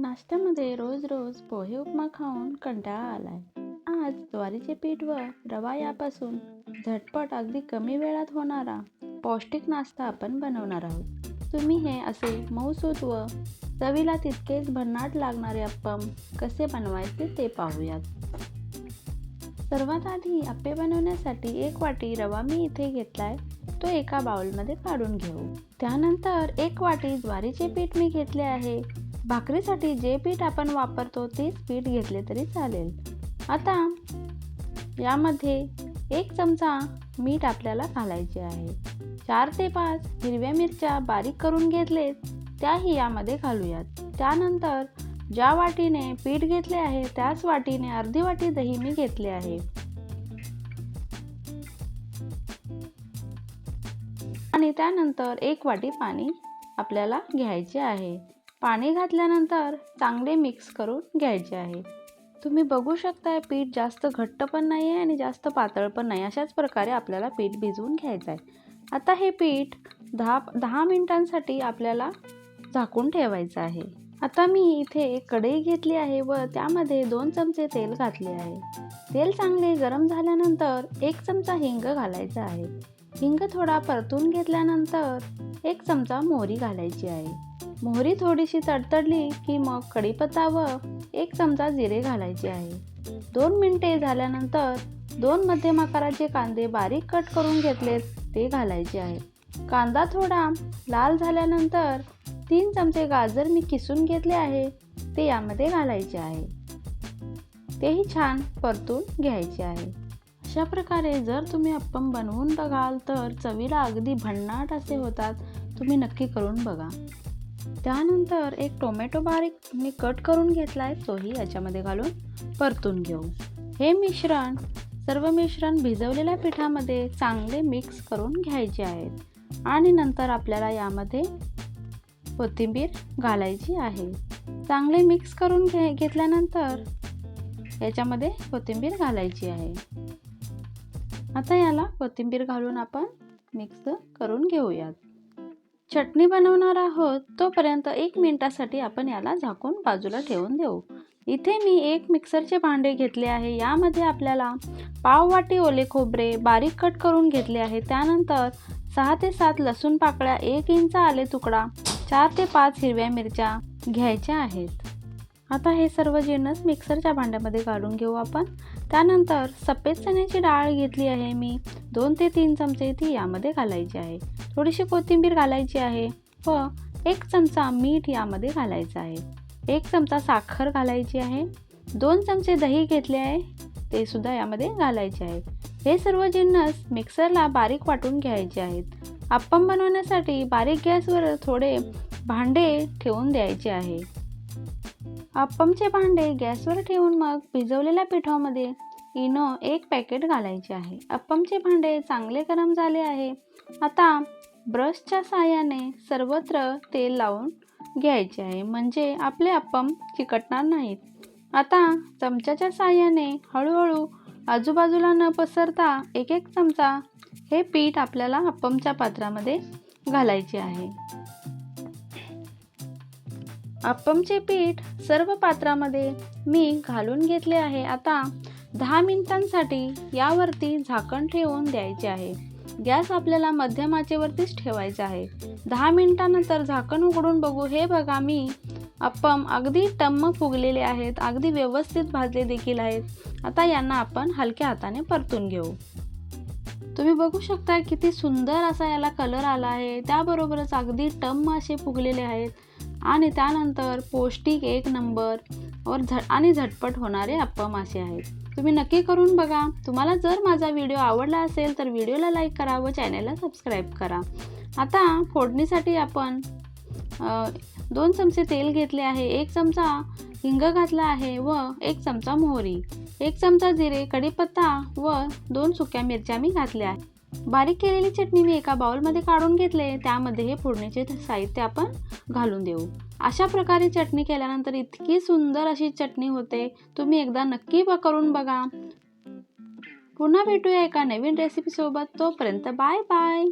नाश्त्यामध्ये रोज रोज पोहे उपमा खाऊन कंटाळा आलाय. आज ज्वारीचे पीठ व रवा यापासून झटपट अगदी कमी वेळात होणारा पौष्टिक नाश्ता आपण बनवणार आहोत. तुम्ही हे असे मऊसूत व चवीला तितकेच भन्नाट लागणारे अप्पम कसे बनवायचे ते पाहूयात. सर्वात आधी अप्पे बनवण्यासाठी एक वाटी रवा मी इथे घेतलाय. तो एका बाउलमध्ये काढून घेऊ. त्यानंतर एक वाटी ज्वारीचे पीठ मी घेतले आहे. भाकरीसाठी जे पीठ आपण वापरतो तेच पीठ घेतले तरी चालेल. आता यामध्ये एक चमचा मीठ आपल्याला घालायचे आहे. चार ते पाच हिरव्या मिरच्या बारीक करून घेतलेत त्याही यामध्ये घालूयात. त्यानंतर ज्या वाटीने पीठ घेतले आहे त्याच वाटीने अर्धी वाटी दही मी घेतले आहे. आणि त्यानंतर एक वाटी पाणी आपल्याला घ्यायचे आहे. पाणी घातल्यानंतर चांगले मिक्स करून घ्यायचे आहे. तुम्ही बघू शकताय पीठ जास्त घट्ट पण नाही आहे आणि जास्त पातळ पण नाही. अशाच प्रकारे आपल्याला पीठ भिजवून घ्यायचं आहे आता हे पीठ दहा दहा मिनिटांसाठी आपल्याला झाकून ठेवायचं आहे. आता मी इथे एक कढई घेतली आहे व त्यामध्ये दोन चमचे तेल घातले आहे. तेल चांगले गरम झाल्यानंतर एक चमचा हिंग घालायचा आहे. हिंग थोडा परतून घेतल्यानंतर एक चमचा मोहरी घालायची आहे. मोहरी थोडीशी तडतडली की मग कढीपत्ता व एक चमचा जिरे घालायचे आहे. दोन मिनटे झाल्यानंतर दोन मध्यम आकाराचे कांदे बारीक कट करून घेतलेत ते घालायचे आहे. कांदा थोडा लाल झाल्यानंतर तीन चमचे गाजर मी किसून घेतले आहे ते यामध्ये घालायचे आहे. तेही छान परतून घ्यायचे आहे. अशा प्रकारे जर तुम्ही अप्पम बनवून बघाल तर चवीला अगदी भन्नाट असे होतात. तुम्ही नक्की करून बघा. त्यानंतर एक टोमॅटो बारीक मी कट करून घेतला आहे तोही याच्यामध्ये घालून परतून घेऊ. हे मिश्रण सर्व मिश्रण भिजवलेल्या पिठामध्ये चांगले मिक्स करून घ्यायचे आहेत. आणि नंतर आपल्याला यामध्ये कोथिंबीर घालायची आहे. चांगले मिक्स करून घे घेतल्यानंतर याच्यामध्ये कोथिंबीर घालायची आहे. आता याला कोथिंबीर घालून आपण मिक्स करून घेऊयात. चटणी बनवणार आहोत तोपर्यंत एक मिनिटासाठी आपण याला झाकून बाजूला ठेवून देऊ. इथे मी एक मिक्सरचे भांडे घेतले आहे यामध्ये आपल्याला पाव वाटी ओले खोबरे बारीक कट करून घेतले आहे. त्यानंतर सहा ते सात लसूण पाकळ्या एक इंच आले तुकडा चार ते पाच हिरव्या मिरच्या घ्यायच्या आहेत. आता हे सर्व जिन्नस मिक्सरच्या भांड्यामध्ये काढून घेऊ आपण. त्यानंतर सफेद चण्याची डाळ घेतली आहे मी. दोन ते तीन चमचे ती यामध्ये घालायची आहे. थोडीशी कोथिंबीर घालायची आहे व एक चमचा मीठ यामध्ये घालायचं आहे. एक चमचा साखर घालायची आहे. दोन चमचे दही घेतले आहे. ते सुद्धा यामध्ये घालायचे आहे. हे सर्व जिन्नस मिक्सरला बारीक वाटून घ्यायचे आहेत. अप्पम बनवण्यासाठी बारीक गॅसवर थोडे भांडे ठेवून द्यायचे आहे. अप्पमचे भांडे गॅसवर ठेवून मग भिजवलेल्या पिठामध्ये इनो एक पॅकेट घालायचे आहे. अप्पमचे भांडे चांगले गरम झाले आहे. आता ब्रशच्या साहाय्याने सर्वत्र तेल लावून घ्यायचे आहे. म्हणजे आपले अप्पम चिकटणार नाहीत. आता चमच्याच्या साहाय्याने हळूहळू आजूबाजूला न पसरता एक एक चमचा हे पीठ आपल्याला अप्पमच्या पात्रामध्ये घालायचे आहे. अप्पमचे पीठ सर्व पात्रामध्ये मी घालून घेतले आहे. आता दहा मिनिटांसाठी यावरती झाकण ठेवून द्यायचे आहे. गॅस आपल्याला मध्यम आचेवरतीच ठेवायचा आहे. दहा मिनिटानंतर झाकण उघडून बघू. हे बघा मी अप्पम अगदी टम्म फुगलेले आहेत. अगदी व्यवस्थित भाजले देखील आहेत. आता यांना आपण हलक्या हाताने परतून घेऊ. तुम्ही बघू शकता किती सुंदर असा याला कलर आला आहे. त्याबरोबरच अगदी टम्म असे फुगलेले आहेत. आणि त्यानंतर पौष्टिक एक नंबर और झ आणि झटपट होणारे अप्पम असे आहेत. तुम्ही नक्की करून बघा. तुम्हाला जर माझा व्हिडिओ आवडला असेल तर व्हिडिओला लाईक करा व चॅनलला सबस्क्राईब करा. आता फोडणीसाठी आपण दोन चमचे तेल घेतले आहे. एक चमचा हिंग घातला आहे व एक चमचा मोहरी. एक चमचा जिरे कढीपत्ता व दोन सुक्या मिरच्या मी घातल्या आहे बारीक केलेली चटणी मी एका बाउलमध्ये काढून घेतले त्यामध्ये हे फोडणीचे साहित्य आपण घालून देऊ. अशा प्रकारे चटणी केल्यानंतर इतकी सुंदर अशी चटणी होते तुम्ही एकदा नक्की करून बघा. पुन्हा भेटूया एका नवीन रेसिपीसोबत तोपर्यंत बाय बाय